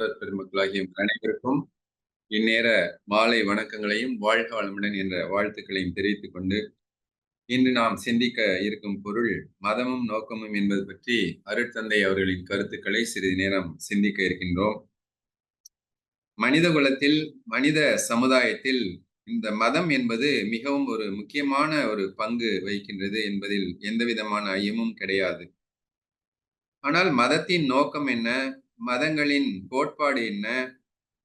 பெருமக்களாகிய அனைவருக்கும் இந்நேர மாலை வணக்கங்களையும் வாழ்க வளமுடன் என்ற வாழ்த்துக்களையும் தெரிவித்துக் கொண்டு இன்று நாம் சிந்திக்க இருக்கும் பொருள் மதமும் நோக்கமும் என்பது பற்றி அருட்தந்தை அவர்களின் கருத்துக்களை சிறிது நேரம் சிந்திக்க இருக்கின்றோம். மனித குலத்தில் மனித சமுதாயத்தில் இந்த மதம் என்பது மிகவும் ஒரு முக்கியமான ஒரு பங்கு வகிக்கின்றது என்பதில் எந்தவிதமான ஐயமும் கிடையாது. ஆனால் மதத்தின் நோக்கம் என்ன? மதங்களின் கோட்பாடு என்ன?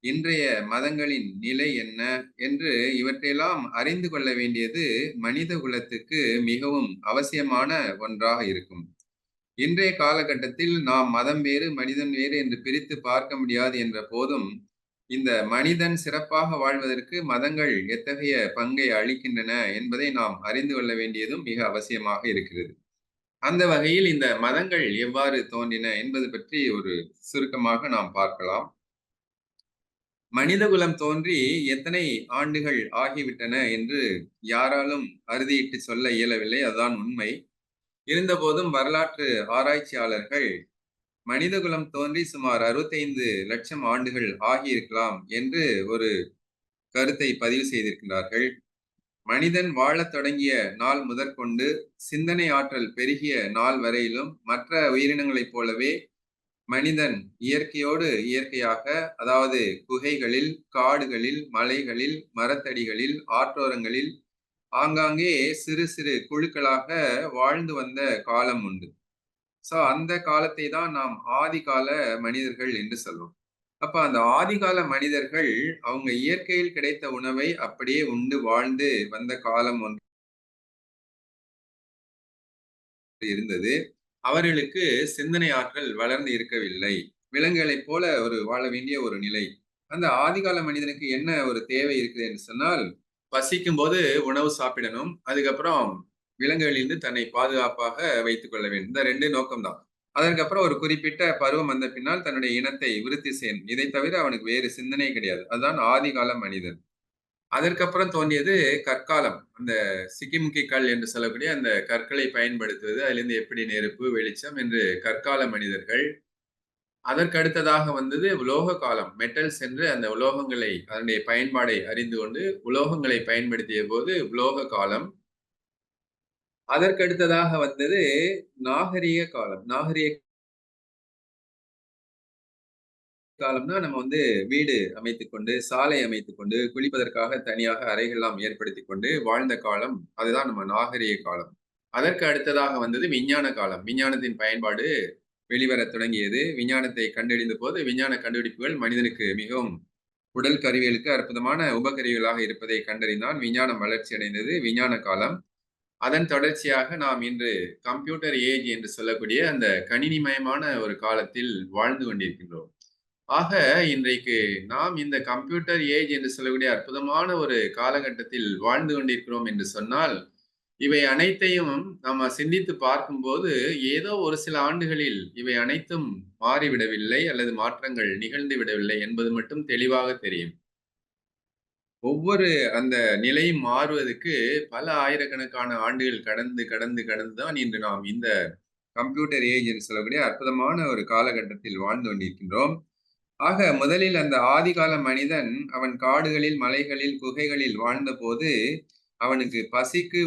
இன்றைய மதங்களின் நிலை என்ன? என்று இவற்றையெல்லாம் அறிந்து கொள்ள வேண்டியது மனித குலத்துக்கு மிகவும் அவசியமான ஒன்றாக இருக்கும். இன்றைய காலகட்டத்தில் நாம் மதம் வேறு மனிதன் வேறு என்று பிரித்து பார்க்க முடியாது என்ற போதும் இந்த மனிதன் சிறப்பாக வாழ்வதற்கு மதங்கள் எத்தகைய பங்கை அளிக்கின்றன என்பதை நாம் அறிந்து கொள்ள வேண்டியதும் மிக அவசியமாக இருக்கிறது. அந்த வகையில் இந்த மதங்கள் எவ்வாறு தோன்றின என்பது பற்றி ஒரு சுருக்கமாக நாம் பார்க்கலாம். மனிதகுலம் தோன்றி எத்தனை ஆண்டுகள் ஆகிவிட்டன என்று யாராலும் அறுதியிட்டு சொல்ல இயலவில்லை அதுதான் உண்மை. இருந்தபோதும் வரலாற்று ஆராய்ச்சியாளர்கள் மனிதகுலம் தோன்றி சுமார் அறுபத்தைந்து லட்சம் ஆண்டுகள் ஆகியிருக்கலாம் என்று ஒரு கருத்தை பதிவு செய்திருக்கிறார்கள் மனிதன் வாழத் தொடங்கிய நாள் முதற்கொண்டு சிந்தனை ஆற்றல் பெருகிய நாள் வரையிலும் மற்ற உயிரினங்களைப் போலவே மனிதன் இயற்கையோடு இயற்கையாக அதாவது குகைகளில் காடுகளில் மலைகளில் மரத்தடிகளில் ஆற்றோரங்களில் ஆங்காங்கே சிறு சிறு குழுக்களாக வாழ்ந்து வந்த காலம் உண்டு. ஸோ அந்த காலத்தை தான் நாம் ஆதி கால மனிதர்கள் என்று சொல்றோம் அப்ப அந்த ஆதிகால மனிதர்கள் அவங்க இயற்கையில் கிடைத்த உணவை அப்படியே உண்டு வாழ்ந்து வந்த காலம் ஒன்று இருந்தது. அவர்களுக்கு சிந்தனை ஆற்றல் வளர்ந்து இருக்கவில்லை. விலங்குகளைப் போல ஒரு வாழ வேண்டிய ஒரு நிலை. அந்த ஆதிகால மனிதனுக்கு என்ன ஒரு தேவை இருக்குது என்று சொன்னால் பசிக்கும் போது உணவு சாப்பிடணும். அதுக்கப்புறம் விலங்குகளிலிருந்து தன்னை பாதுகாப்பாக வைத்துக் கொள்ள வேண்டும். இந்த ரெண்டு நோக்கம்தான். அதற்கப்புறம் ஒரு குறிப்பிட்ட பருவம் வந்த பின்னால் தன்னுடைய இனத்தை விருத்தி செய்யணும் இதை தவிர அவனுக்கு வேறு சிந்தனை கிடையாது. அதுதான் ஆதிகால மனிதன். அதற்கப்புறம் தோன்றியது கற்காலம். அந்த சிக்கிமுக்கி கல் என்று சொல்லக்கூடிய அந்த கற்களை பயன்படுத்துவது அதிலிருந்து எப்படி நெருப்பு வெளிச்சம் என்று கற்கால மனிதர்கள் அதற்கடுத்ததாக வந்தது உலோக காலம். மெட்டல்ஸ் என்று அந்த உலோகங்களை அதனுடைய பயன்பாடை அறிந்து கொண்டு உலோகங்களை பயன்படுத்திய போது உலோக காலம் அதற்கு அடுத்ததாக வந்தது நாகரிக காலம். நாகரிக காலம்னா நம்ம வந்து வீடு அமைத்து கொண்டு சாலை அமைத்து கொண்டு குளிப்பதற்காக தனியாக அறைகள்லாம் ஏற்படுத்தி கொண்டு வாழ்ந்த காலம். அதுதான் நம்ம நாகரிக காலம். அதற்கு அடுத்ததாக வந்தது விஞ்ஞான காலம். விஞ்ஞானத்தின் பயன்பாடு வெளிவர தொடங்கியது. விஞ்ஞானத்தை கண்டறிந்த போது விஞ்ஞான கண்டுபிடிப்புகள் மனிதனுக்கு மிகவும் உடல் கருவிகளுக்கு அற்புதமான உபகருவிகளாக இருப்பதை கண்டறிந்தான். விஞ்ஞானம் வளர்ச்சி அடைந்தது. விஞ்ஞான காலம். அதன் தொடர்ச்சியாக நாம் இன்று கம்ப்யூட்டர் ஏஜ் என்று சொல்லக்கூடிய அந்த கணினிமயமான ஒரு காலத்தில் வாழ்ந்து கொண்டிருக்கின்றோம். ஆக இன்றைக்கு நாம் இந்த கம்ப்யூட்டர் ஏஜ் என்று சொல்லக்கூடிய அற்புதமான ஒரு காலகட்டத்தில் வாழ்ந்து கொண்டிருக்கிறோம் என்று சொன்னால் இவை அனைத்தையும் நம்ம சிந்தித்து பார்க்கும்போது ஏதோ ஒரு சில ஆண்டுகளில் இவை அனைத்தும் மாறிவிடவில்லை அல்லது மாற்றங்கள் நிகழ்ந்து விடவில்லை என்பது மட்டும் தெளிவாக தெரியும். ஒவ்வொரு அந்த நிலையும் மாறுவதற்கு பல ஆயிரக்கணக்கான ஆண்டுகள் கடந்து கடந்து கடந்து தான் இன்று நாம் இந்த கம்ப்யூட்டர் ஏஜ் என்று சொல்லக்கூடிய அற்புதமான ஒரு காலகட்டத்தில் வாழ்ந்து கொண்டிருக்கின்றோம். ஆக முதலில் அந்த ஆதிகால மனிதன் அவன் காடுகளில் மலைகளில் குகைகளில் வாழ்ந்த போது அவனுக்கு பசிக்கு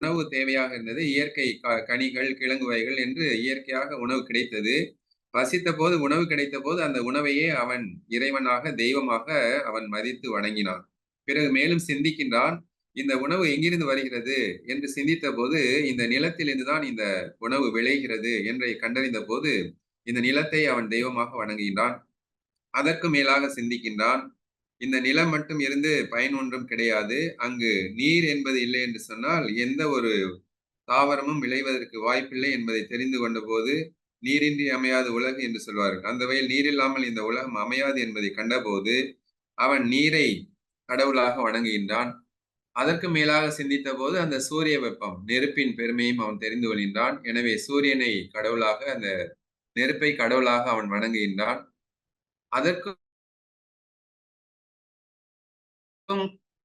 உணவு தேவையாக இருந்தது. இயற்கை கனிகள் கிழங்கு வகைகள் என்று இயற்கையாக உணவு கிடைத்தது. பசித்த போது உணவு கிடைத்த போது அந்த உணவையே அவன் இறைவனாக தெய்வமாக அவன் மதித்து வணங்கினான். பிறகு மேலும் சிந்திக்கின்றான் இந்த உணவு எங்கிருந்து வருகிறது? என்று சிந்தித்த போது இந்த நிலத்திலிருந்து தான் இந்த உணவு விளைகிறது என்றை கண்டறிந்த போது இந்த நிலத்தை அவன் தெய்வமாக வணங்குகின்றான். அதற்கு மேலாக சிந்திக்கின்றான். இந்த நிலம் மட்டும் இருந்து பயன் ஒன்றும் கிடையாது. அங்கு நீர் என்பது இல்லை என்று சொன்னால் எந்த ஒரு தாவரமும் விளைவதற்கு வாய்ப்பில்லை என்பதை தெரிந்து கொண்ட போது நீரின்றி அமையாது உலகு என்று சொல்வார்கள். அந்த வகையில் நீர் இல்லாமல் இந்த உலகம் அமையாது என்பதை கண்டபோது அவன் நீரை கடவுளாக வணங்குகின்றான். அதற்கு மேலாக சிந்தித்த போது அந்த சூரிய வெப்பம் நெருப்பின் பெருமையும் அவன் தெரிந்து கொள்கின்றான். எனவே சூரியனை கடவுளாக அந்த நெருப்பை கடவுளாக அவன் வணங்குகின்றான். அதற்கு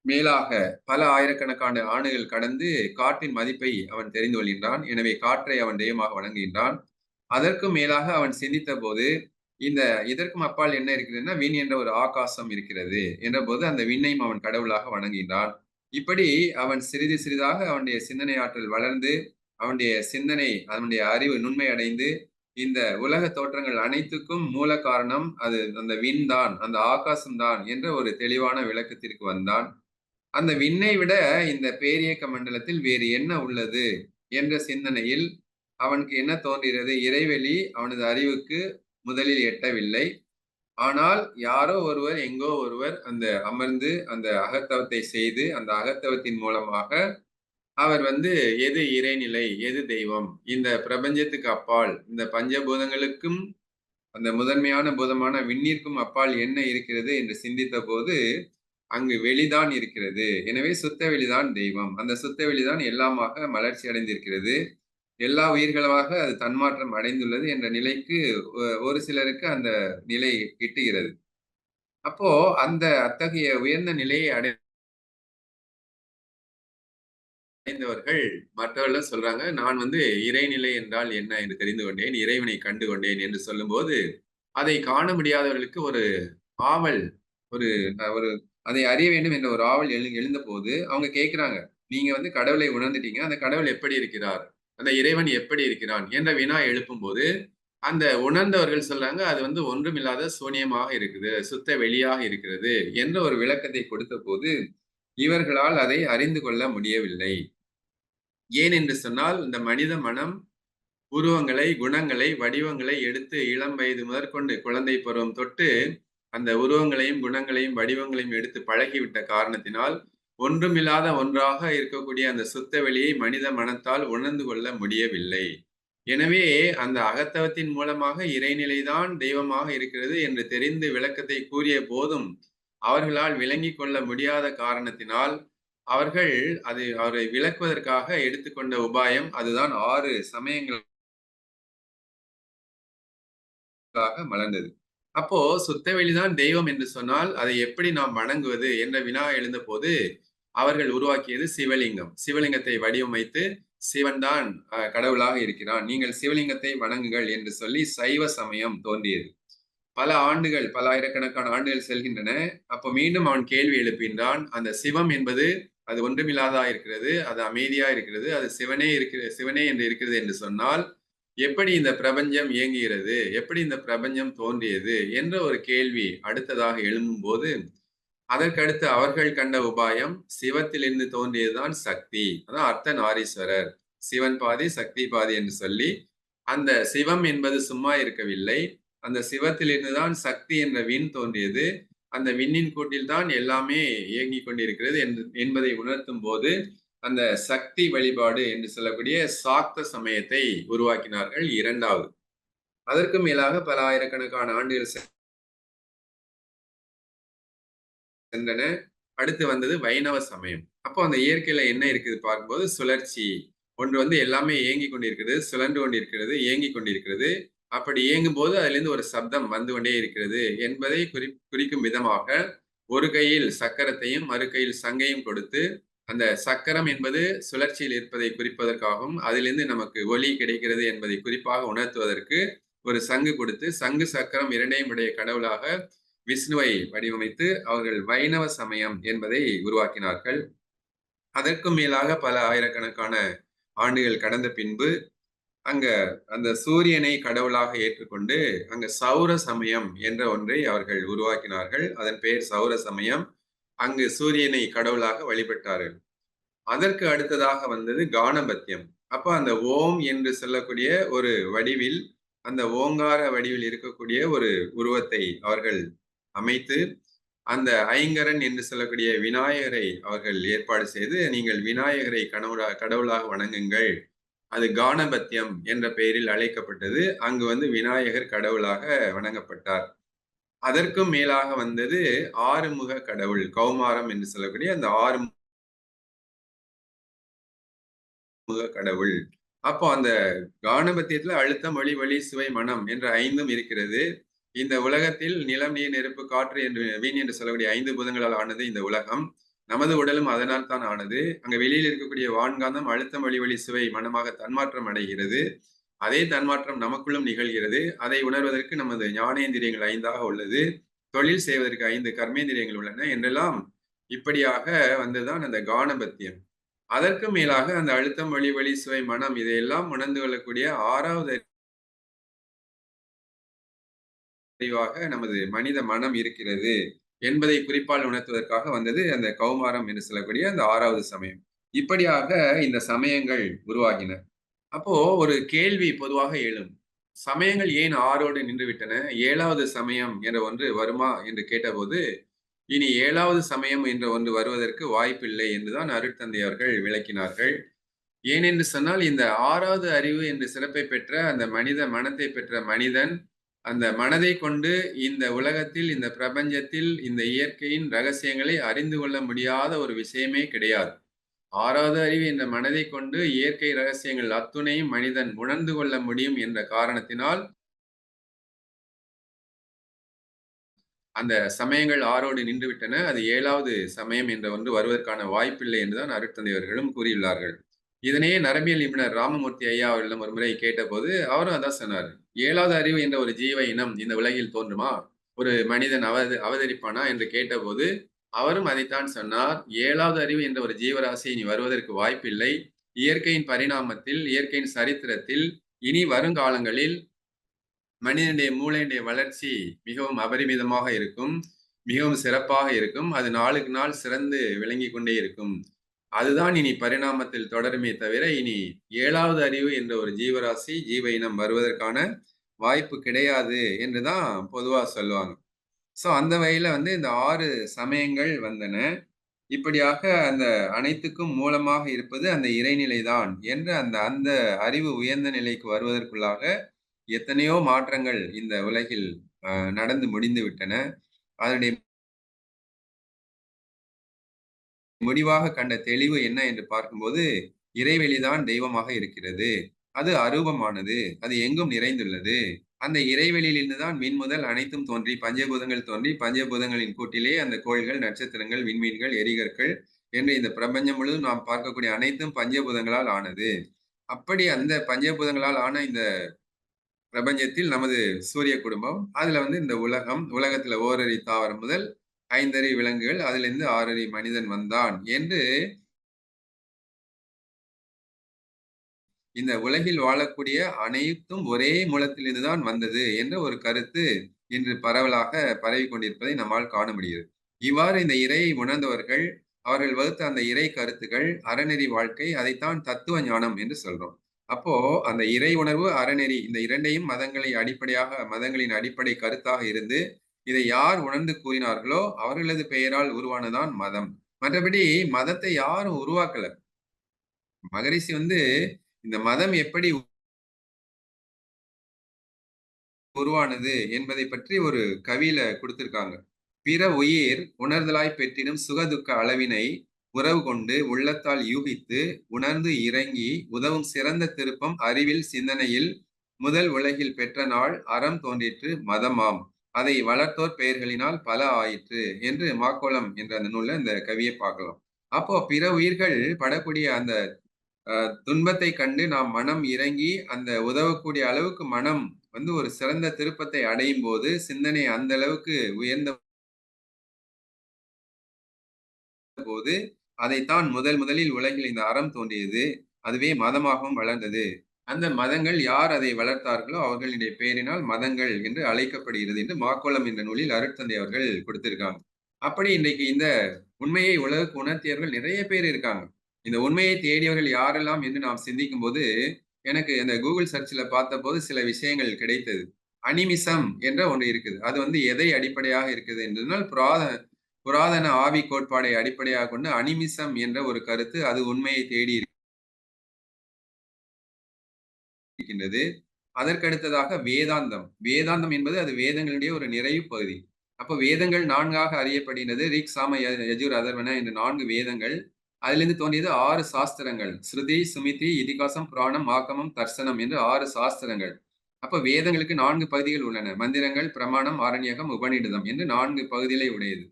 மேலாக பல ஆயிரக்கணக்கான ஆண்டுகள் கடந்து காற்றின் மதிப்பை அவன் தெரிந்து கொள்கின்றான். எனவே காற்றை அவன் தெய்வமாக வணங்குகின்றான். அதற்கும் மேலாக அவன் சிந்தித்த போது இந்த இதற்கும் அப்பால் என்ன இருக்கிறதுன்னா விண் என்ற ஒரு ஆகாசம் இருக்கிறது என்ற போது அந்த விண்ணையும் அவன் கடவுளாக வணங்குகின்றான். இப்படி அவன் சிறிது சிறிதாக அவனுடைய சிந்தனை ஆற்றல் வளர்ந்து அவனுடைய சிந்தனை அவனுடைய அறிவு நுண்மை அடைந்து இந்த உலக தோற்றங்கள் அனைத்துக்கும் மூல காரணம் அது அந்த விண் தான் அந்த ஆகாசம் தான் என்ற ஒரு தெளிவான விளக்கத்திற்கு வந்தான். அந்த விண்ணை விட இந்த பேரியக்க மண்டலத்தில் வேறு என்ன உள்ளது என்ற சிந்தனையில் அவனுக்கு என்ன தோன்றுகிறது இறைவெளி அவனது அறிவுக்கு முதலில் எட்டவில்லை. ஆனால் யாரோ ஒருவர் எங்கோ ஒருவர் அந்த அமர்ந்து அந்த அகத்தவத்தை செய்து அந்த அகத்தவத்தின் மூலமாக அவர் வந்து எது இறைநிலை எது தெய்வம்? இந்த பிரபஞ்சத்துக்கு அப்பால் இந்த பஞ்சபூதங்களுக்கும் அந்த முதன்மையான பூதமான விண்ணிற்கும் அப்பால் என்ன இருக்கிறது என்று சிந்தித்த போது அங்கு வெளிதான் இருக்கிறது. எனவே சுத்த வெளிதான் தெய்வம். அந்த சுத்த வெளிதான் எல்லாமாக மலர்ச்சி அடைந்திருக்கிறது. எல்லா உயிர்களாக அது தன்மாற்றம் அடைந்துள்ளது என்ற நிலைக்கு ஒரு சிலருக்கு அந்த நிலை கிட்டுகிறது அப்போ அந்த அத்தகைய உயர்ந்த நிலையை அடை அடைந்தவர்கள் மற்றவர்கள் சொல்றாங்க நான் வந்து இறைநிலை என்றால் என்ன? என்று தெரிந்து கொண்டேன் இறைவனை கண்டு கொண்டேன் என்று சொல்லும்போது அதை காண முடியாதவர்களுக்கு ஒரு ஆவல் ஒரு ஒரு அதை அறிய வேண்டும் என்ற ஒரு ஆவல் எழு எழுந்த போது அவங்க கேட்கிறாங்க நீங்க வந்து கடவுளை உணர்ந்துட்டீங்க அந்த கடவுள் எப்படி இருக்கிறார்? அந்த இறைவன் எப்படி இருக்கிறான் என்ற வினா எழுப்பும்போது அந்த உணர்ந்தவர்கள் சொல்றாங்க அது வந்து ஒன்றுமில்லாத சூனியமாக இருக்குது சுத்த வெளியாக இருக்கிறது என்ற ஒரு விளக்கத்தை கொடுத்த போது இவர்களால் அதை அறிந்து கொள்ள முடியவில்லை. ஏன் என்று சொன்னால் இந்த மனித மனம் உருவங்களை குணங்களை வடிவங்களை எடுத்து இளம் வயது முதற்கொண்டு குழந்தை பருவம் தொட்டு அந்த உருவங்களையும் குணங்களையும் வடிவங்களையும் எடுத்து பழகிவிட்ட காரணத்தினால் ஒன்றுமில்லாத ஒன்றாக இருக்கக்கூடிய அந்த சுத்த வெளியை மனித மனத்தால் உணர்ந்து கொள்ள முடியவில்லை. எனவே அந்த அகத்தவத்தின் மூலமாக இறைநிலைதான் தெய்வமாக இருக்கிறது என்று தெரிந்து விளக்கத்தை கூறிய போதும் அவர்களால் விளங்கிக் கொள்ள முடியாத காரணத்தினால் அவர்கள் அது அவரை விளக்குவதற்காக எடுத்துக்கொண்ட உபாயம் அதுதான் ஆறு சமயங்களாக மலர்ந்தது. அப்போ சுத்தவெளிதான் தெய்வம் என்று சொன்னால் அதை எப்படி நாம் வணங்குவது என்ற வினா எழுந்த போது அவர்கள் உருவாக்கியது சிவலிங்கம். சிவலிங்கத்தை வடிவமைத்து சிவன் தான் கடவுளாக இருக்கிறான். நீங்கள் சிவலிங்கத்தை வணங்குங்கள் என்று சொல்லி சைவ சமயம் தோன்றியது. பல ஆண்டுகள் பல ஆயிரக்கணக்கான ஆண்டுகள் செல்கின்றன. அப்போ மீண்டும் அவன் கேள்வி எழுப்பின்றான் அந்த சிவம் என்பது அது ஒன்றுமில்லாதா இருக்கிறது? அது அமைதியா இருக்கிறது? அது சிவனே இருக்கிற சிவனே என்று இருக்கிறது என்று சொன்னால் எப்படி இந்த பிரபஞ்சம் இயங்குகிறது? எப்படி இந்த பிரபஞ்சம் தோன்றியது? என்ற ஒரு கேள்வி அடுத்ததாக எழும்பும் போது அதற்கடுத்து அவர்கள் கண்ட உபாயம் சிவத்திலிருந்து தோன்றியதுதான் சக்தி. அதான் அர்த்த நாரீஸ்வரர் சிவன் பாதி சக்தி பாதி என்று சொல்லி அந்த சிவம் என்பது சும்மா இருக்கவில்லை. அந்த சிவத்திலிருந்து தான் சக்தி என்ற விண் தோன்றியது. அந்த விண்ணின் கூட்டில் தான் எல்லாமே இயங்கி கொண்டிருக்கிறது என்பதை உணர்த்தும் போது அந்த சக்தி வழிபாடு என்று சொல்லக்கூடிய சாக்த சமயத்தை உருவாக்கினார்கள் இரண்டாவது. அதற்கு மேலாக பல ஆயிரக்கணக்கான ஆண்டுகள் சென்றன அடுத்து வந்தது வைணவ சமயம். அப்போ அந்த இயற்கையில என்ன இருக்குது பார்க்கும்போது சுழற்சி. ஒன்று வந்து எல்லாமே இயங்கி கொண்டிருக்கிறது சுழன்று கொண்டிருக்கிறது இயங்கி கொண்டிருக்கிறது. அப்படி இயங்கும் போது அதிலிருந்து ஒரு சப்தம் வந்து கொண்டே இருக்கிறது என்பதை குறி குறிக்கும் விதமாக ஒரு கையில் சக்கரத்தையும் மறு கையில் சங்கையும் கொடுத்து அந்த சக்கரம் என்பது சுழற்சியில் இருப்பதை குறிப்பதற்காகவும் அதிலிருந்து நமக்கு ஒலி கிடைக்கிறது என்பதை குறிப்பாக உணர்த்துவதற்கு ஒரு சங்கு கொடுத்து சங்கு சக்கரம் இரண்டையும் உடைய கடவுளாக விஷ்ணுவை வடிவமைத்து அவர்கள் வைணவ சமயம் என்பதை உருவாக்கினார்கள். அதற்கும் மேலாக பல ஆயிரக்கணக்கான ஆண்டுகள் கடந்த பின்பு அங்க அந்த சூரியனை கடவுளாக ஏற்றுக்கொண்டு அங்க சௌர சமயம் என்ற ஒன்றை அவர்கள் உருவாக்கினார்கள். அதன் பெயர் சௌர சமயம். அங்கு சூரியனை கடவுளாக வழிபட்டார்கள். அதற்கு அடுத்ததாக வந்தது கானபத்தியம். அப்போ அந்த ஓம் என்று சொல்லக்கூடிய ஒரு வடிவில் அந்த ஓங்கார வடிவில் இருக்கக்கூடிய ஒரு உருவத்தை அவர்கள் அமைத்து அந்த ஐங்கரன் என்று சொல்லக்கூடிய விநாயகரை அவர்கள் ஏற்பாடு செய்து நீங்கள் விநாயகரை கணவராக கடவுளாக வணங்குங்கள் அது கானபத்தியம் என்ற பெயரில் அழைக்கப்பட்டது. அங்கு வந்து விநாயகர் கடவுளாக வணங்கப்பட்டார். அதற்கும் மேலாக வந்தது ஆறுமுக கடவுள் கௌமாரம் என்று சொல்லக்கூடிய அந்த ஆறு முக கடவுள். அப்போ அந்த கானபத்தியத்துல அழுத்தம் ஒளி வழி சுவை மனம் என்ற ஐந்தும் இருக்கிறது. இந்த உலகத்தில் நிலம் நீர் நெருப்பு காற்று என்று வீண் என்று சொல்லக்கூடிய ஐந்து பூதங்களால் ஆனது இந்த உலகம். நமது உடலும் அதனால் தான் ஆனது. அங்க வெளியில் இருக்கக்கூடிய வான்காந்தம் அழுத்தம் வழி வழி சுவை மனமாக தன்மாற்றம் அடைகிறது. அதே தன்மாற்றம் நமக்குள்ளும் நிகழ்கிறது. அதை உணர்வதற்கு நமது ஞானேந்திரியங்கள் ஐந்தாக உள்ளது. தொழில் செய்வதற்கு ஐந்து கர்மேந்திரியங்கள் உள்ளன என்றெல்லாம் இப்படியாக வந்ததுதான் அந்த கானபத்தியம். அதற்கு மேலாக அந்த அழுத்தம் வழி வழி சுவை மனம் இதையெல்லாம் உணர்ந்து கொள்ளக்கூடிய ஆறாவது தெளிவாக நமது மனித மனம் இருக்கிறது என்பதை குறிப்பால் உணர்த்துவதற்காக வந்தது அந்த கௌமாரம் என்று சொல்லக்கூடிய அந்த ஆறாவது சமயம். இப்படியாக இந்த சமயங்கள் உருவாகின. அப்போ ஒரு கேள்வி பொதுவாக எழும். சமயங்கள் ஏன் ஆறோடு நின்றுவிட்டன? ஏழாவது சமயம் என்ற ஒன்று வருமா என்று கேட்டபோது இனி ஏழாவது சமயம் என்ற ஒன்று வருவதற்கு வாய்ப்பில்லை என்றுதான் அருட்தந்தை அவர்கள் விளக்கினார்கள். ஏனென்று சொன்னால் இந்த ஆறாவது அறிவு என்று சிறப்பை பெற்ற அந்த மனித மனத்தை பெற்ற மனிதன் அந்த மனதை கொண்டு இந்த உலகத்தில் இந்த பிரபஞ்சத்தில் இந்த இயற்கையின் ரகசியங்களை அறிந்து கொள்ள முடியாத ஒரு விஷயமே கிடையாது. ஆறாவது அறிவு என்ற மனதை கொண்டு இயற்கை ரகசியங்கள் அத்துணையும் மனிதன் உணர்ந்து கொள்ள முடியும் என்ற காரணத்தினால் அந்த சமயங்கள் ஆறோடு நின்றுவிட்டன. அது ஏழாவது சமயம் என்ற ஒன்று வருவதற்கான வாய்ப்பில்லை என்றுதான் அருட்தந்தையவர்களும் கூறியுள்ளார்கள். இதனையே நரம்பியல் நிபுணர் ராமமூர்த்தி ஐயா அவர்களிடம் ஒரு முறை கேட்டபோது அவரும் அதான் சொன்னார். ஏழாவது அறிவு என்ற ஒரு ஜீவ இனம் இந்த உலகில் தோன்றுமா? ஒரு மனிதன் அவத அவதரிப்பானா? என்று கேட்டபோது அவரும் அதைத்தான் சொன்னார். ஏழாவது அறிவு என்ற ஒரு ஜீவராசி இனி வருவதற்கு வாய்ப்பில்லை. இயற்கையின் பரிணாமத்தில் இயற்கையின் சரித்திரத்தில் இனி வருங்காலங்களில் மனிதனுடைய மூளையுடைய வளர்ச்சி மிகவும் அபரிமிதமாக இருக்கும் மிகவும் சிறப்பாக இருக்கும். அது நாளுக்கு நாள் சிறந்து விளங்கி கொண்டே இருக்கும். அதுதான் இனி பரிணாமத்தில் தொடருமே தவிர இனி ஏழாவது அறிவு என்ற ஒரு ஜீவராசி ஜீவ இனம் வருவதற்கான வாய்ப்பு கிடையாது என்றுதான் பொதுவாக சொல்லுவாங்க. ஸோ அந்த வகையில் வந்து இந்த ஆறு சமயங்கள் வந்தன. இப்படியாக அந்த அனைத்துக்கும் மூலமாக இருப்பது அந்த இறைநிலை தான் என்ற அந்த அந்த அறிவு உயர்ந்த நிலைக்கு வருவதற்குள்ளாக எத்தனையோ மாற்றங்கள் இந்த உலகில் நடந்து முடிந்து விட்டன. அதனுடைய முடிவாக கண்ட தெளிவு என்ன என்று பார்க்கும்போது இறைவெளிதான் தெய்வமாக இருக்கிறது. அது அரூபமானது. அது எங்கும் நிறைந்துள்ளது. அந்த இறைவெளியிலிருந்து தான் மின் முதல் அனைத்தும் தோன்றி பஞ்சபூதங்கள் தோன்றி பஞ்சபூதங்களின் கூட்டிலே அந்த கோள்கள் நட்சத்திரங்கள் விண்மீன்கள் எரிகற்கள் என்று இந்த பிரபஞ்சம் முழுவதும் நாம் பார்க்கக்கூடிய அனைத்தும் பஞ்சபூதங்களால் ஆனது. அப்படி அந்த பஞ்சபூதங்களால் ஆன இந்த பிரபஞ்சத்தில் நமது சூரிய குடும்பம் அதுல வந்து இந்த உலகம் உலகத்துல ஓரறி தாவரம் முதல் ஐந்தறி விலங்குகள் அதிலிருந்து ஆறறி மனிதன் வந்தான் என்று இந்த உலகில் வாழக்கூடிய அனைத்தும் ஒரே மூலத்திலிருந்து தான் வந்தது என்ற ஒரு கருத்து இன்று பரவலாக பரவி கொண்டிருப்பதை நம்மால் காண முடிகிறது. இவ்வாறு இந்த இறையை உணர்ந்தவர்கள் அவர்கள் வகுத்த அந்த இறை கருத்துக்கள் அறநெறி வாழ்க்கை அதைத்தான் தத்துவ ஞானம் என்று சொல்றோம். அப்போ அந்த இறை உணர்வு அறநெறி இந்த இரண்டையும் மதங்களை அடிப்படையாக மதங்களின் அடிப்படை கருத்தாக இருந்து இதை யார் உணர்ந்து கூறினார்களோ அவர்களது பெயரால் உருவானதான் மதம். மற்றபடி மதத்தை யாரும் உருவாக்கல. மகரிஷி வந்து இந்த மதம் எப்படி உருவானது என்பதை பற்றி ஒரு கவியில கொடுத்திருக்காங்க. பிற உயிர் உணர்தலாய் பெற்றிடும் சுகதுக்க அளவினை உறவு கொண்டு உள்ளத்தால் யூகித்து உணர்ந்து இறங்கி உதவும் சிறந்த திருப்பம் அறிவில் சிந்தனையில் முதல் உலகில் பெற்ற நாள் அறம் தோன்றிற்று மதமாம். அதை வளர்த்தோர் பெயர்களினால் பல ஆயிற்று என்று மாக்கோளம் என்ற அந்த நூல்ல இந்த கவியை பார்க்கலாம். அப்போ பிற உயிர்கள் படக்கூடிய அந்த துன்பத்தை கண்டு நாம் மனம் இறங்கி அந்த உதவக்கூடிய அளவுக்கு மனம் வந்து ஒரு சிறந்த திருப்பத்தை அடையும் போது சிந்தனை அந்த அளவுக்கு உயர்ந்த போது அதைத்தான் முதல் முதலில் உலகில் இந்த அறம் தோன்றியது. அதுவே மதமாகவும் வளர்ந்தது. அந்த மதங்கள் யார் அதை வளர்த்தார்களோ அவர்களுடைய பெயரினால் மதங்கள் என்று அழைக்கப்படுகிறது என்று மாக்கோளம் என்ற நூலில் அருட்தந்தை அவர்கள் கொடுத்திருக்காங்க. அப்படி இன்றைக்கு இந்த உண்மையை உலகுக்கு உணர்த்தியவர்கள் நிறைய பேர் இருக்காங்க. இந்த உண்மையை தேடியவர்கள் யாரெல்லாம் என்று நாம் சிந்திக்கும் போது எனக்கு அந்த கூகுள் சர்ச்சில் பார்த்தபோது சில விஷயங்கள் கிடைத்தது. அனிமிசம் என்ற ஒன்று இருக்குது. அது வந்து எதை அடிப்படையாக இருக்குது என்றால் புராத புராதன ஆவி கோட்பாடை அடிப்படையாக கொண்டு அனிமிசம் என்ற ஒரு கருத்து அது உண்மையை தேடி இருக்கின்றது. அதற்கடுத்ததாக வேதாந்தம். வேதாந்தம் என்பது அது வேதங்களுடைய ஒரு நிறைவு பகுதி. அப்போ வேதங்கள் நான்காக அறியப்படுகின்றது. ரிக் சாம யஜுர் அதர்வன என்ற நான்கு வேதங்கள். அதிலிருந்து தோன்றியது ஆறு சாஸ்திரங்கள். ஸ்ருதி சுமிதி இதிகாசம் புராணம் ஆக்கமம் தர்சனம் என்று ஆறு சாஸ்திரங்கள். அப்ப வேதங்களுக்கு நான்கு பகுதிகள் உள்ளன. மந்திரங்கள் பிரமாணம் ஆரண்யகம் உபநிடதம் என்று நான்கு பகுதிகளை உடையது.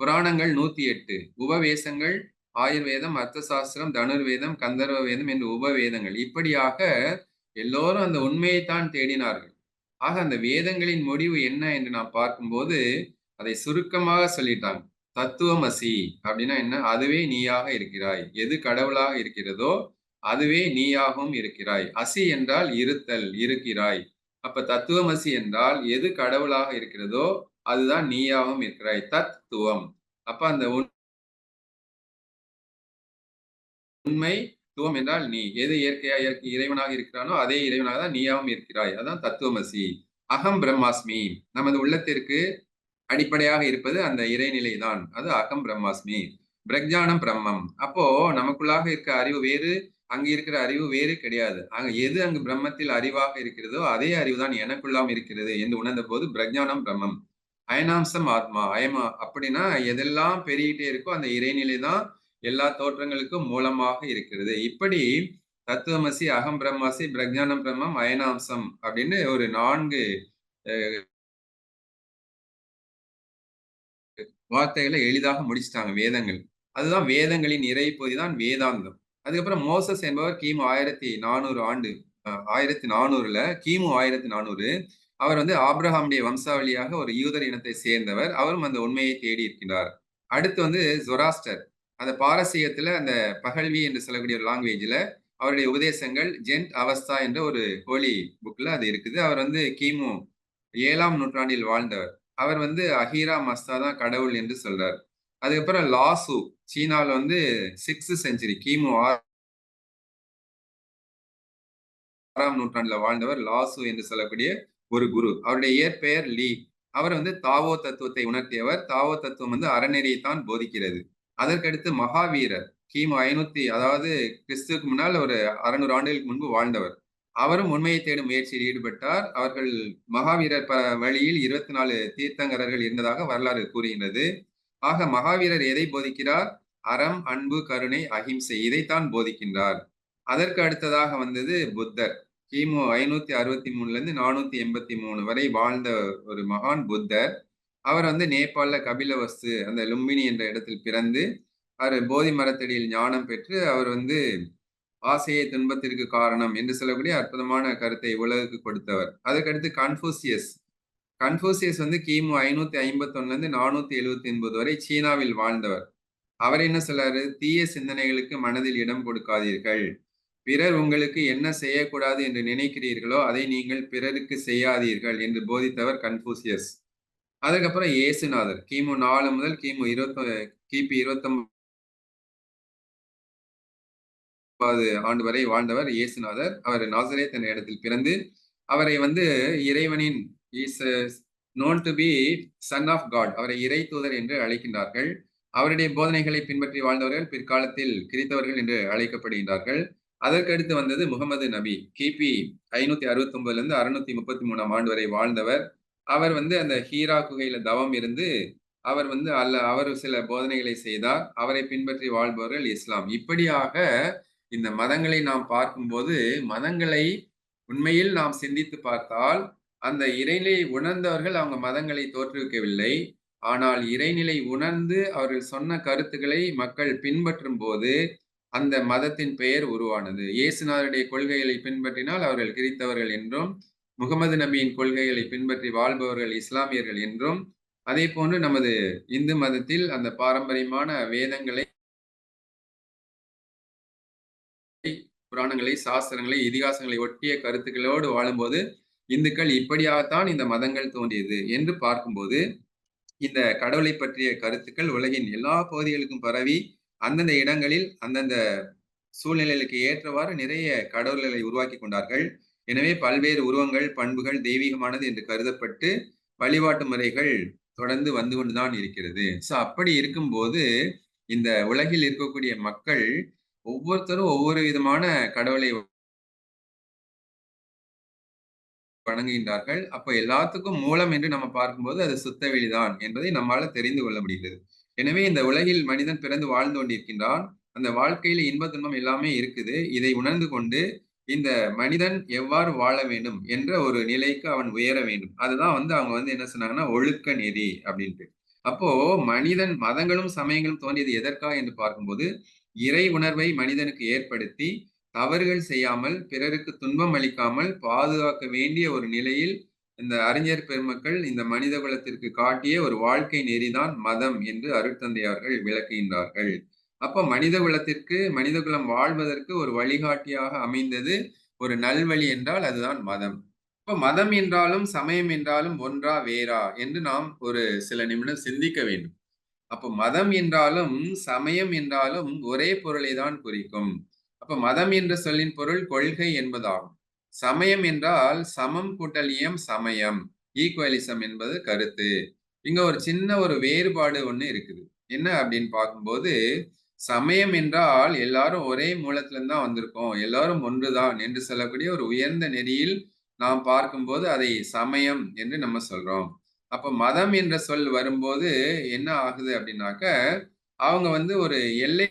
புராணங்கள் நூத்தி எட்டு உபவேசங்கள் ஆயுர்வேதம் அர்த்த சாஸ்திரம் தனுர்வேதம் கந்தர்வ வேதம் என்று உபவேதங்கள். இப்படியாக எல்லோரும் அந்த உண்மையைத்தான் தேடினார்கள். ஆக அந்த வேதங்களின் முடிவு என்ன என்று நாம் பார்க்கும்போது அதை சுருக்கமாக சொல்லிட்டாங்க. தத்துவமசி அப்படின்னா என்ன? அதுவே நீயாக இருக்கிறாய். எது கடவுளாக இருக்கிறதோ அதுவே நீயாகவும் இருக்கிறாய். அசி என்றால் இருத்தல் இருக்கிறாய். அப்ப தத்துவமசி என்றால் எது கடவுளாக இருக்கிறதோ அதுதான் நீயாகவும் இருக்கிறாய். தத்துவம். அப்ப அந்த உண்மை துவம் என்றால் நீ எது இயற்கையா இயற்கை இறைவனாக இருக்கிறானோ அதே இறைவனாக தான் நீயாவும் இருக்கிறாய். அதான் தத்துவமசி. அகம் பிரம்மாஸ்மி. நமது உள்ளத்திற்கு அடிப்படையாக இருப்பது அந்த இறைநிலை தான் அது அகம் பிரம்மாஸ்மி. பிரக்ஞானம் பிரம்மம். அப்போ நமக்குள்ளாக இருக்க அறிவு வேறு அங்கு இருக்கிற அறிவு வேறு கிடையாது. அங்க எது அங்கு பிரம்மத்தில் அறிவாக இருக்கிறதோ அதே அறிவு தான் எனக்குள்ளாம் இருக்கிறது என்று உணர்ந்த போது பிரக்ஞானம் பிரம்மம். அயனாம்சம் ஆத்மா. அயமா அப்படின்னா எதெல்லாம் பெருகிட்டே இருக்கோ அந்த இறைநிலை தான் எல்லா தோற்றங்களுக்கும் மூலமாக இருக்கிறது. இப்படி தத்துவமசி அகம் பிரம்மாசி பிரஜானம் பிரம்மம் அயனாம்சம் அப்படின்னு ஒரு நான்கு வார்த்தைகளை எளிதாக முடிச்சிட்டாங்க வேதங்கள். அதுதான் வேதங்களின் இறை தான் வேதாந்தம். அதுக்கப்புறம் மோசஸ் என்பவர் கிமு ஆயிரத்தி நானூறு ஆண்டு ஆயிரத்தி நானூறுல கிமு ஆயிரத்தி நானூறு. அவர் வந்து ஆப்ரஹாமுடைய வம்சாவளியாக ஒரு யூதர் இனத்தை சேர்ந்தவர். அவரும் அந்த உண்மையை தேடி இருக்கின்றார். அடுத்து வந்து ஜொராஸ்டர். அந்த பாரசீகத்துல அந்த பகல்வி என்று சொல்லக்கூடிய ஒரு லாங்குவேஜ்ல அவருடைய உபதேசங்கள் ஜென்ட் அவஸ்தா என்ற ஒரு ஹோலி புக்ல அது இருக்குது. அவர் வந்து கிமு ஏழாம் நூற்றாண்டில் வாழ்ந்தவர். அவர் வந்து அஹீரா மஸ்தா தான் கடவுள் என்று சொல்றார். அதுக்கப்புறம் லாசு சீனாவில் வந்து சிக்ஸ் செஞ்சுரி கிமு ஆறாம் நூற்றாண்டுல வாழ்ந்தவர் லாசு என்று சொல்லக்கூடிய ஒரு குரு. அவருடைய இயற்பெயர் லீ. அவர் வந்து தாவோ தத்துவத்தை உணர்த்தியவர். தாவோ தத்துவம் வந்து அறநெறியை தான் போதிக்கிறது. அதற்கடுத்து மகாவீரர் கிமு ஐநூத்தி அதாவது கிறிஸ்துக்கு முன்னால் ஒரு அறுநூறு ஆண்டுகளுக்கு முன்பு வாழ்ந்தவர். அவரும் உண்மையை தேடும் முயற்சியில் ஈடுபட்டார். அவர்கள் மகாவீரர் ப வழியில் இருபத்தி நாலு தீர்த்தங்கரர்கள் இருந்ததாக வரலாறு கூறுகின்றது. ஆக மகாவீரர் எதை போதிக்கிறார்? அறம் அன்பு கருணை அகிம்சை இதைத்தான் போதிக்கின்றார். அதற்கு அடுத்ததாக வந்தது புத்தர். கிமு ஐநூத்தி அறுபத்தி மூணுல இருந்து நானூத்தி எண்பத்தி மூணு வரை வாழ்ந்த ஒரு மகான் புத்தர். அவர் வந்து நேபாள கபிலவஸ்து அந்த லும்பினி என்ற இடத்தில் பிறந்து அவர் போதி மரத்தடியில் ஞானம் பெற்று அவர் வந்து ஆசையை துன்பத்திற்கு காரணம் என்று சொல்லக்கூடிய அற்புதமான கருத்தை உலகுக்கு கொடுத்தவர். அதுக்கடுத்து கன்ஃபூசியஸ் கன்ஃபூசியஸ் வந்து கிமு ஐநூத்தி ஐம்பத்தி ஒண்ணுல நானூத்தி எழுபத்தி ஒன்பது வரை சீனாவில் வாழ்ந்தவர். அவர் என்ன சொல்றாரு தீய சிந்தனைகளுக்கு மனதில் இடம் கொடுக்காதீர்கள். பிறர் உங்களுக்கு என்ன செய்யக்கூடாது என்று நினைக்கிறீர்களோ அதை நீங்கள் பிறருக்கு செய்யாதீர்கள் என்று போதித்தவர் கன்ஃபூசியஸ் அதுக்கப்புறம் இயேசுநாதர் கிமு நாலு முதல் கிமு இருபத்தி கிபி இருபத்தொன்பது ஆண்டு வரை வாழ்ந்தவர் இயேசுநாதர் அவர் நாசரே தன் இடத்தில் பிறந்து அவரை வந்து இறைவனின் is known to be son of God அவரை இறை தூதர் என்று அழைக்கின்றார்கள். அவருடைய போதனைகளை பின்பற்றி வாழ்ந்தவர்கள் பிற்காலத்தில் கிறித்தவர்கள் என்று அழைக்கப்படுகின்றார்கள். அதற்கடுத்து வந்தது முகமது நபி. கிபி ஐநூத்தி அறுபத்தி ஒன்பதுல இருந்து அறுநூத்தி முப்பத்தி மூணாம் ஆண்டு வரை வாழ்ந்தவர். அவர் வந்து அந்த ஹீரா குகையில தவம் இருந்து அவர் வந்து அல்ல அவர் சில போதனைகளை செய்தார். அவரை பின்பற்றி வாழ்பவர்கள் இஸ்லாம். இப்படியாக இந்த மதங்களை நாம் பார்க்கும்போது மதங்களை உண்மையில் நாம் சிந்தித்து பார்த்தால் அந்த இறைநிலை உணர்ந்தவர்கள் அவங்க மதங்களை தோற்றுவிக்கவில்லை. ஆனால் இறைநிலை உணர்ந்து அவர்கள் சொன்ன கருத்துக்களை மக்கள் பின்பற்றும் போது அந்த மதத்தின் பெயர் உருவானது. இயேசுநாதருடைய கொள்கைகளை பின்பற்றினால் அவர்கள் கிறித்தவர்கள் என்றும் முகமது நபியின் கொள்கைகளை பின்பற்றி வாழ்பவர்கள் இஸ்லாமியர்கள் என்றும் அதே போன்று நமது இந்து மதத்தில் அந்த பாரம்பரியமான வேதங்களை புராணங்களை சாஸ்திரங்களை இதிகாசங்களை ஒட்டிய கருத்துக்களோடு வாழும்போது இந்துக்கள் இப்படியாகத்தான் இந்த மதங்கள் தோன்றியது என்று பார்க்கும்போது இந்த கடவுளை பற்றிய கருத்துக்கள் உலகின் எல்லா பகுதிகளுக்கும் பரவி அந்தந்த இடங்களில் அந்தந்த சூழ்நிலைகளுக்கு ஏற்றவாறு நிறைய கடவுள்களை உருவாக்கி கொண்டார்கள். எனவே பல்வேறு உருவங்கள் பண்புகள் தெய்வீகமானது என்று கருதப்பட்டு வழிபாட்டு முறைகள் தொடர்ந்து வந்து கொண்டுதான் இருக்கிறது. சோ அப்படி இருக்கும்போது இந்த உலகில் இருக்கக்கூடிய மக்கள் ஒவ்வொருத்தரும் ஒவ்வொரு விதமான கடவுளை வணங்குகின்றார்கள். அப்ப எல்லாத்துக்கும் மூலம் என்று நம்ம பார்க்கும்போது அது சுத்த வெளிதான் என்பதை நம்மால தெரிந்து கொள்ள முடிகிறது. எனவே இந்த உலகில் மனிதன் பிறந்து வாழ்ந்து கொண்டிருக்கின்றான். அந்த வாழ்க்கையில இன்ப துன்பம் எல்லாமே இருக்குது. இதை உணர்ந்து கொண்டு இந்த மனிதன் எவ்வாறு வாழ வேண்டும் என்ற ஒரு நிலைக்கு அவன் உயர வேண்டும் அதுதான் வந்து அவங்க வந்து என்ன சொன்னாங்கன்னா ஒழுக்க நெறி அப்படின்ட்டு அப்போ மனிதன் மதங்களும் சமயங்களும் தோன்றியது எதற்காக என்று பார்க்கும்போது இறை உணர்வை மனிதனுக்கு ஏற்படுத்தி தவறுகள் செய்யாமல், பிறருக்கு துன்பம் அளிக்காமல் பாதுகாக்க வேண்டிய ஒரு நிலையில் இந்த அறிஞர் பெருமக்கள் இந்த மனித குலத்திற்கு காட்டிய ஒரு வாழ்க்கை நெறிதான் மதம் என்று அருட்தந்தையார்கள் விளக்குகின்றார்கள். அப்ப மனித குலத்திற்கு மனித குலம் வாழ்வதற்கு ஒரு வழிகாட்டியாக அமைந்தது ஒரு நல்வழி என்றால் அதுதான் மதம். இப்ப மதம் என்றாலும், சமயம் என்றாலும் ஒன்றா வேறா என்று நாம் ஒரு சில நிமிடம் சிந்திக்க வேண்டும். அப்ப மதம் என்றாலும், சமயம் என்றாலும் ஒரே பொருளை தான் குறிக்கும். அப்ப மதம் என்ற சொல்லின் பொருள் கொள்கை என்பதாகும். சமயம் என்றால் சமம் கூட்டலியம் சமயம். ஈக்குவலிசம் என்பது கருத்து. இங்க ஒரு சின்ன ஒரு வேறுபாடு ஒண்ணு இருக்குது. என்ன அப்படின்னு பார்க்கும்போது, சமயம் என்றால் எல்லாரும் ஒரே மூலத்திலிருந்து தான் வந்திருக்கோம். எல்லாரும் ஒன்றுதான் என்று சொல்லக்கூடிய ஒரு உயர்ந்த நெறியில் நாம் பார்க்கும்போது அதை சமயம் என்று நம்ம சொல்றோம். அப்ப மதம் என்ற சொல் வரும்போது என்ன ஆகுது அப்படின்னாக்க, அவங்க வந்து ஒரு எல்லை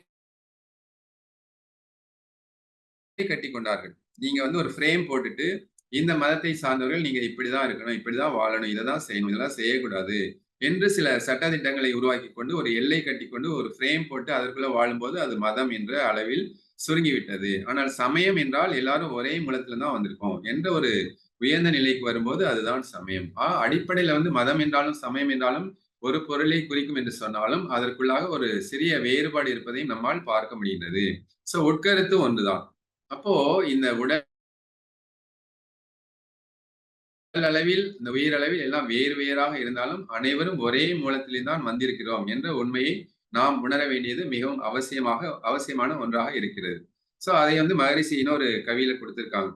கட்டி கொண்டார்கள். நீங்க வந்து ஒரு ஃப்ரேம் போட்டுட்டு, இந்த மதத்தை சார்ந்தவர்கள் நீங்க இப்படிதான் இருக்கணும், இப்படிதான் வாழணும், இதைதான் செய்யணும், இதெல்லாம் செய்யக்கூடாது என்று சில சட்ட திட்டங்களை கொண்டு, ஒரு எல்லை கட்டிக்கொண்டு, ஒரு ஃப்ரேம் போட்டு அதற்குள்ள வாழும்போது அது மதம் என்ற அளவில் சுருங்கிவிட்டது. ஆனால் சமயம் என்றால் எல்லாரும் ஒரே மூலத்துல தான் வந்திருக்கோம் என்ற ஒரு உயர்ந்த நிலைக்கு வரும்போது அதுதான் சமயம். ஆ அடிப்படையில வந்து மதம் என்றாலும், சமயம் என்றாலும் ஒரு பொருளை குறிக்கும் என்று சொன்னாலும், அதற்குள்ளாக ஒரு சிறிய வேறுபாடு இருப்பதையும் நம்மால் பார்க்க முடிகின்றது. சோ உட்கருத்து ஒன்றுதான். அப்போ இந்த உடல் அளவில், இந்த உயிரளவில் எல்லாம் வேறு வேறாக இருந்தாலும், அனைவரும் ஒரே மூலத்திலே தான் வந்திருக்கிறோம் என்ற உண்மையை நாம் உணர வேண்டியது மிகவும் அவசியமாக அவசியமான ஒன்றாக இருக்கிறது. சோ அதை வந்து மகரிஷி இன்னொரு கவியில கொடுத்திருக்காங்க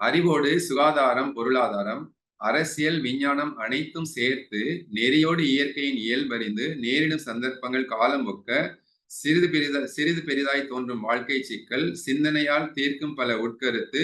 அறிவோடு சுகாதாரம், பொருளாதாரம், அரசியல், விஞ்ஞானம் அனைத்தும் சேர்த்து நெறியோடு இயற்கையின் இயல்பறிந்து நேரிடும் சந்தர்ப்பங்கள் காலம் ஒக்க சிறிது பெரிதா சிறிது பெரிதாய் தோன்றும் வாழ்க்கை சிக்கல் சிந்தனையால் தீர்க்கும் பல உட்கருத்து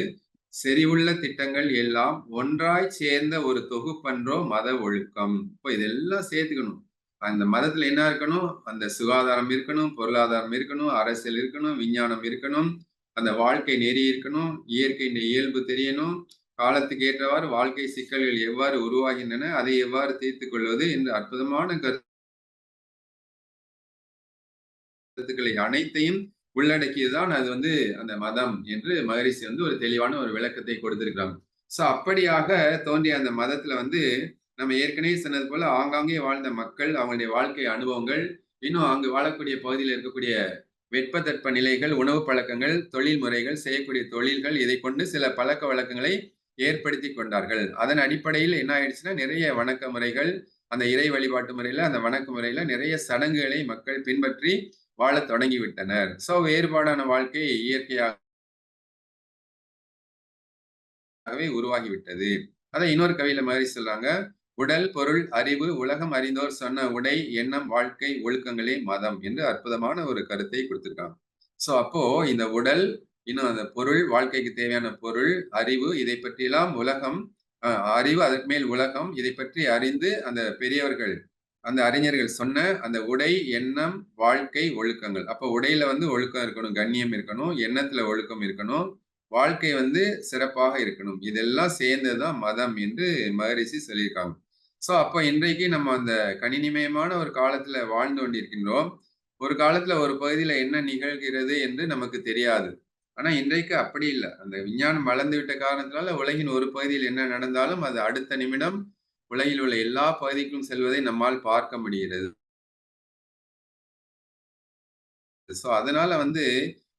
செறிவுள்ள திட்டங்கள் எல்லாம் ஒன்றாய் சேர்ந்த ஒரு தொகுப்பன்றோ மத ஒழுக்கம். இப்போ இதெல்லாம் சேர்த்துக்கணும். அந்த மதத்துல என்ன இருக்கணும்? அந்த சுகாதாரம் இருக்கணும், பொருளாதாரம் இருக்கணும், அரசியல் இருக்கணும், விஞ்ஞானம் இருக்கணும், அந்த வாழ்க்கை நெறி இருக்கணும், இயற்கையின் இயல்பு தெரியணும், காலத்துக்கு ஏற்றவாறு வாழ்க்கை சிக்கல்கள் எவ்வாறு உருவாகின்றன, அதை எவ்வாறு தீர்த்து கொள்வது என்ற அற்புதமான கருத்துக்களை அனைத்தையும் உள்ளடக்கியதுதான் அது வந்து அந்த மதம் என்று மகரிஷி வந்து ஒரு தெளிவான ஒரு விளக்கத்தை கொடுத்திருக்கிறாங்க. சோ அப்படியாக தோன்றிய அந்த மதத்துல வந்து நம்ம ஏற்கனவே சொன்னது போல ஆங்காங்கே வாழ்ந்த மக்கள், அவங்களுடைய வாழ்க்கை அனுபவங்கள், இன்னும் அங்கு வாழக்கூடிய பகுதியில் இருக்கக்கூடிய வெட்ப நிலைகள், உணவு பழக்கங்கள், தொழில் முறைகள், செய்யக்கூடிய தொழில்கள் இதை கொண்டு சில பழக்க வழக்கங்களை ஏற்படுத்தி கொண்டார்கள். அதன் அடிப்படையில் என்ன ஆயிடுச்சுன்னா, நிறைய வணக்க முறைகள், அந்த இறை வழிபாட்டு முறையில, அந்த வணக்க முறையில நிறைய சடங்குகளை மக்கள் பின்பற்றி வாழத் தொடங்கிவிட்டனர். சோ வேறுபாடான வாழ்க்கை இயற்கையாகவே உருவாகிவிட்டது. அதை இன்னொரு கவியில மாதிரி சொல்றாங்க. உடல், பொருள், அறிவு, உலகம் அறிந்தோர் சொன்ன உடை, எண்ணம், வாழ்க்கை, ஒழுக்கங்களே மதம் என்று அற்புதமான ஒரு கருத்தை குடுத்திருக்காங்க. சோ அப்போ இந்த உடல், இன்னும் அந்த பொருள், வாழ்க்கைக்கு தேவையான பொருள், அறிவு இதை பற்றியெல்லாம் உலகம் அறிவு அதற்கு மேல் உலகம் இதை பற்றி அறிந்து அந்த பெரியவர்கள், அந்த அறிஞர்கள் சொன்ன அந்த உடை, எண்ணம், வாழ்க்கை, ஒழுக்கங்கள். அப்ப உடையில வந்து ஒழுக்கம் இருக்கணும், கண்ணியம் இருக்கணும், எண்ணத்துல ஒழுக்கம் இருக்கணும், வாழ்க்கை வந்து சிறப்பாக இருக்கணும். இதெல்லாம் சேர்ந்ததுதான் மதம் என்று மகரிஷி சொல்லியிருக்காங்க. சோ அப்ப இன்றைக்கு நம்ம அந்த கணினிமயமான ஒரு காலத்துல வாழ்ந்து கொண்டிருக்கின்றோம். ஒரு காலத்துல ஒரு பகுதியில என்ன நிகழ்கிறது என்று நமக்கு தெரியாது. ஆனா இன்றைக்கு அப்படி இல்லை அந்த விஞ்ஞானம் வளர்ந்துவிட்ட காரணத்தினால உலகின் ஒரு பகுதியில் என்ன நடந்தாலும் அது அடுத்த நிமிடம் உலகில் உள்ள எல்லா பகுதிக்கும் செல்வதை நம்மால் பார்க்க முடிகிறது. சோ அதனால வந்து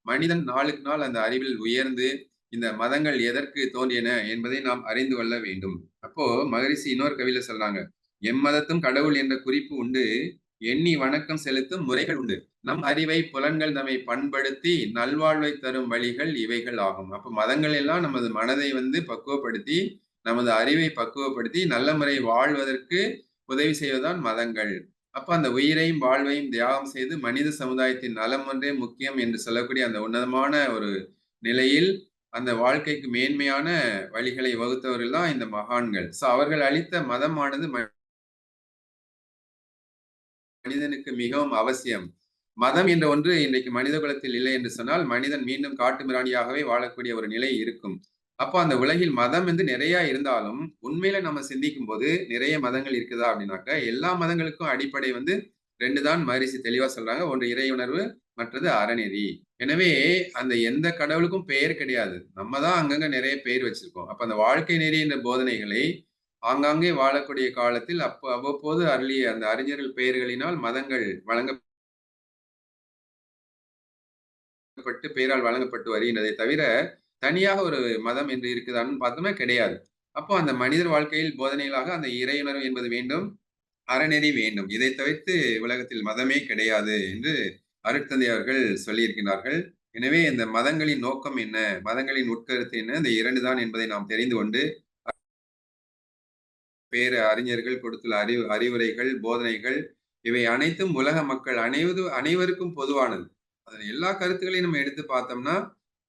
மனிதன் நாளுக்கு நாள் அந்த அறிவில் உயர்ந்து, இந்த மதங்கள் எதற்கு தோன்றியன என்பதை நாம் அறிந்து கொள்ள வேண்டும். அப்போ மகரிஷி இன்னொரு கவியில சொல்றாங்க. எம்மதத்தும் கடவுள் என்ற குறிப்பு உண்டு. எண்ணி வணக்கம் செலுத்தும் முறைகள் உண்டு. நம் அறிவை புலன்கள் நம்மை பண்படுத்தி நல்வாழ்வை தரும் வழிகள் இவைகள் ஆகும். அப்போ மதங்கள் எல்லாம் நமது மனதை வந்து பக்குவப்படுத்தி, நமது அறிவை பக்குவப்படுத்தி நல்ல முறை வாழ்வதற்கு உதவி செய்வதுதான் மதங்கள். அப்ப அந்த உயிரையும், வாழ்வையும் தியாகம் செய்து மனித சமுதாயத்தின் நலம் ஒன்றே முக்கியம் என்று சொல்லக்கூடிய அந்த உன்னதமான ஒரு நிலையில், அந்த வாழ்க்கைக்கு மேன்மையான வழிகளை வகுத்தவர்கள் தான் இந்த மகான்கள். சோ அவர்கள் அளித்த மதமானது மனிதனுக்கு மிகவும் அவசியம். மதம் என்ற ஒன்று இன்றைக்கு மனித குலத்தில் இல்லை என்று சொன்னால், மனிதன் மீண்டும் காட்டு மிராணியாகவே வாழக்கூடிய ஒரு நிலை இருக்கும். அப்போ அந்த உலகில் மதம் வந்து நிறைய இருந்தாலும், உண்மையில நம்ம சிந்திக்கும் போது நிறைய மதங்கள் இருக்குதா அப்படின்னாக்க, எல்லா மதங்களுக்கும் அடிப்படை வந்து ரெண்டு தான் மகரிஷி தெளிவா சொல்றாங்க. ஒன்று இறை உணர்வு, மற்றது அறநெறி. எனவே அந்த எந்த கடவுளுக்கும் பெயர் கிடையாது. நம்ம தான் அங்கங்க நிறைய பெயர் வச்சிருக்கோம். அப்ப அந்த வாழ்க்கை நெறி என்ற போதனைகளை ஆங்காங்கே வாழக்கூடிய காலத்தில் அப்ப அவ்வப்போது அருளிய அந்த அறிஞர்கள் பெயர்களினால் மதங்கள் வழங்கப்பட்டு பெயரால் வழங்கப்பட்டு வருகின்றதை தவிர, தனியாக ஒரு மதம் என்று இருக்குதான்னு பார்த்தோம்னா கிடையாது. அப்போ அந்த மனிதர் வாழ்க்கையில் போதனைகளாக அந்த இறையுணர்வு என்பது வேண்டும். அறநெறி வேண்டும். இதை தவிர்த்து உலகத்தில் மதமே கிடையாது என்று அருட்தந்தை அவர்கள் சொல்லியிருக்கிறார்கள். எனவே இந்த மதங்களின் நோக்கம் என்ன? மதங்களின் உட்கருத்து என்ன? இந்த இரண்டு தான் என்பதை நாம் தெரிந்து கொண்டு பேர அறிஞர்கள் கொடுத்துள்ள அறிவு அறிவுரைகள், போதனைகள் இவை அனைத்தும் உலக மக்கள் அனைவது அனைவருக்கும் பொதுவானது. அதன் எல்லா கருத்துக்களையும் நம்ம எடுத்து பார்த்தோம்னா,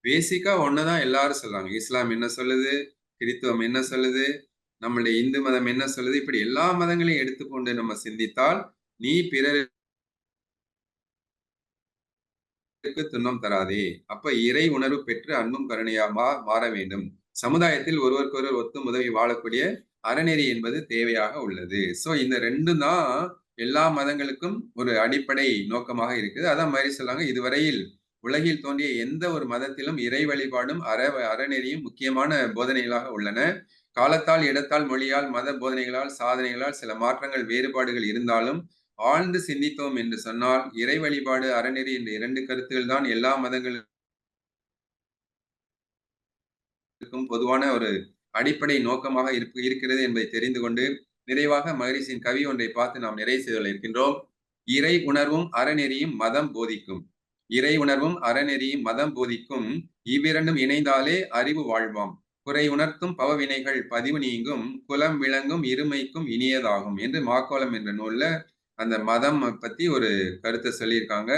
பேசிக்கா ஒண்ணுதான் எல்லாரும் சொல்றாங்க. இஸ்லாம் என்ன சொல்லுது? கிறித்துவம் என்ன சொல்லுது? நம்மளுடைய இந்து மதம் என்ன சொல்லுது? இப்படி எல்லா மதங்களையும் எடுத்துக்கொண்டு நம்ம சிந்தித்தால், நீ பிறருக்கு துன்பம் தராதே. அப்ப இறை உணர்வு பெற்று அன்பும் கருணையா மாற வேண்டும். சமுதாயத்தில் ஒருவருக்கொருவர் ஒத்தும் உதவி வாழக்கூடிய அறநெறி என்பது தேவையாக உள்ளது. சோ இந்த ரெண்டும் தான் எல்லா மதங்களுக்கும் ஒரு அடிப்படை நோக்கமாக இருக்குது. அதான் மாதிரி சொல்லாங்க, இதுவரையில் உலகில் தோன்றிய எந்த ஒரு மதத்திலும் இறை வழிபாடும், அற அறநெறியும் முக்கியமான போதனைகளாக உள்ளன. காலத்தால், இடத்தால், மொழியால், மத போதனைகளால், சாதனைகளால் சில மாற்றங்கள், வேறுபாடுகள் இருந்தாலும், ஆழ்ந்து சிந்தித்தோம் என்று சொன்னால், இறை வழிபாடு, அறநெறி என்ற இரண்டு கருத்துகள் தான் எல்லா மதங்களுக்கும் பொதுவான ஒரு அடிப்படை நோக்கமாக இருப்பு இருக்கிறது என்பதை தெரிந்து கொண்டு, நிறைவாக மகரிஷியின் கவி ஒன்றை பார்த்து நாம் நிறைவு செய்துள்ள இருக்கின்றோம். இறை உணர்வும், அறநெறியும் மதம் போதிக்கும். இறை உணர்வும், அறநெறியும் மதம் போதிக்கும். இவ்விரண்டும் இணைந்தாலே அறிவு வாழ்வாம். குறை உணர்த்தும் பவவினைகள் பதிவு நீங்கும். குலம் விளங்கும் இருமைக்கும் இனியதாகும் என்று மாக்கோலம் என்ற நூல்ல அந்த மதம் பத்தி ஒரு கருத்தை சொல்லியிருக்காங்க.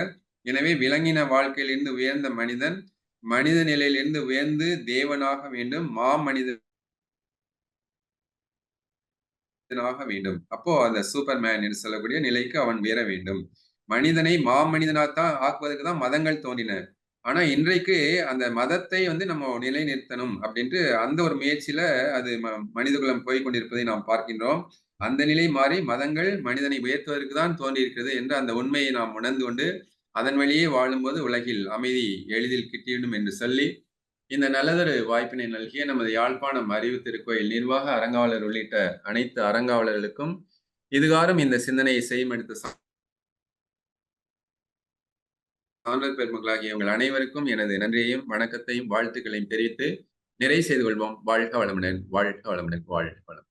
எனவே விலங்கின வாழ்க்கையிலிருந்து உயர்ந்த மனிதன், மனித நிலையிலிருந்து உயர்ந்து தேவனாக வேண்டும். மா மனிதனாக வேண்டும். அப்போ அந்த சூப்பர்மேன் என்று சொல்லக்கூடிய நிலைக்கு அவன் உயர வேண்டும். மனிதனை மாமனிதனாத்தான் ஆக்குவதற்கு தான் மதங்கள் தோன்றின. ஆனா இன்றைக்கு அந்த மதத்தை வந்து நம்ம நிலைநிறுத்தணும் அப்படின்ட்டு அந்த ஒரு முயற்சியில அது ம மனிதகுலம் போய்கொண்டிருப்பதை நாம் பார்க்கின்றோம். அந்த நிலை மாறி மதங்கள் மனிதனை உயர்த்துவதற்கு தான் தோன்றியிருக்கிறது என்ற அந்த உண்மையை நாம் உணர்ந்து கொண்டு, அதன் வழியே வாழும்போது உலகில் அமைதி எளிதில் கிட்டிவிடும் என்று சொல்லி, இந்த நல்லதொரு வாய்ப்பினை நல்கிய நமது யாழ்ப்பாணம் அறிவு திருக்கோயில் நிர்வாக அறங்காவலர் உள்ளிட்ட அனைத்து அறங்காவலர்களுக்கும், இதுகாறும் இந்த சிந்தனையை செய்யும் எடுத்த சான்றோர் பெருமக்களாகிய உங்கள் அனைவருக்கும் எனது நன்றியையும், வணக்கத்தையும், வாழ்த்துக்களையும் தெரிவித்து நிறைவு செய்து கொள்வோம். வாழ்க வளமுடன், வாழ்க வளமுடன், வாழ்க வளம்